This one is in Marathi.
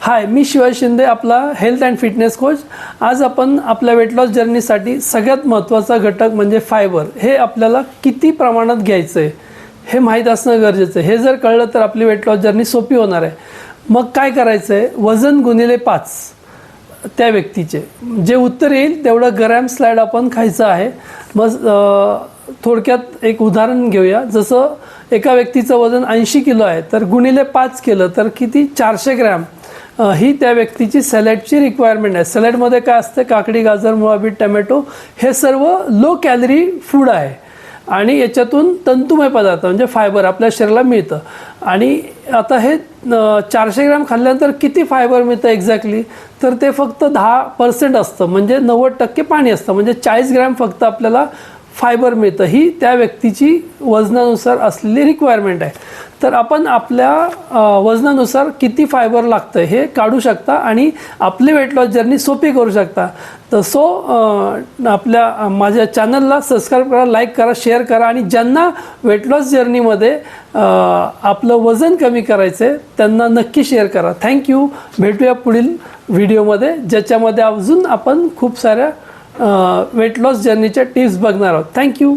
हाय मी शिवाय शिंदे आपला हेल्थ अँड फिटनेस कोच आज आपण आपल्या वेट लॉस जर्नीसाठी सगळ्यात महत्त्वाचा घटक म्हणजे फायबर हे आपल्याला किती प्रमाणात घ्यायचं आहे हे माहीत असणं गरजेचं आहे. हे जर कळलं तर आपली वेट लॉस जर्नी सोपी होणार आहे. मग काय करायचं आहे वजन गुणिले पाच त्या व्यक्तीचे. जे उत्तर येईल तेवढं ग्रॅम स्लाइड आपण खायचं आहे. मग थोडक्यात एक उदाहरण घेऊया. जसं एका व्यक्तीचं वजन ऐंशी किलो आहे तर गुणिले पाच केलं तर किती? चारशे ग्रॅम ही त्या व्यक्तीची सॅलडची रिक्वायरमेंट आहे. सॅलडमध्ये काय असते? काकडी गाजर मुळाबीट टमॅटो हे सर्व लो कॅलरी फूड आहे. आणि याच्यातून तंतुमय पदार्थ म्हणजे फायबर आपल्या शरीराला मिळतं. आणि आता हे चारशे ग्रॅम खाल्ल्यानंतर किती फायबर मिळतं एक्झॅक्टली तर ते फक्त दहा पर्सेंट असतं. म्हणजे नव्वद टक्के पाणी असतं. म्हणजे चाळीस ग्रॅम फक्त आपल्याला फायबर मिळतं. ही त्या व्यक्तीची वजनानुसार असलेली रिक्वायरमेंट आहे. तर आपण आपल्या वजनानुसार किती फायबर लागतं हे काढू शकता आणि आपली वेट लॉस जर्नी सोपी करू शकता. तर सो आपल्या माझ्या चॅनलला सबस्क्राईब करा लाईक करा शेअर करा आणि ज्यांना वेट लॉस जर्नीमध्ये आपलं वजन कमी करायचं आहे त्यांना नक्की शेअर करा. थँक्यू भेटूया पुढील व्हिडिओमध्ये ज्याच्यामध्ये अजून आपण खूप साऱ्या वेट लॉस जर्नीच्या टिप्स बघणार आहोत. थँक्यू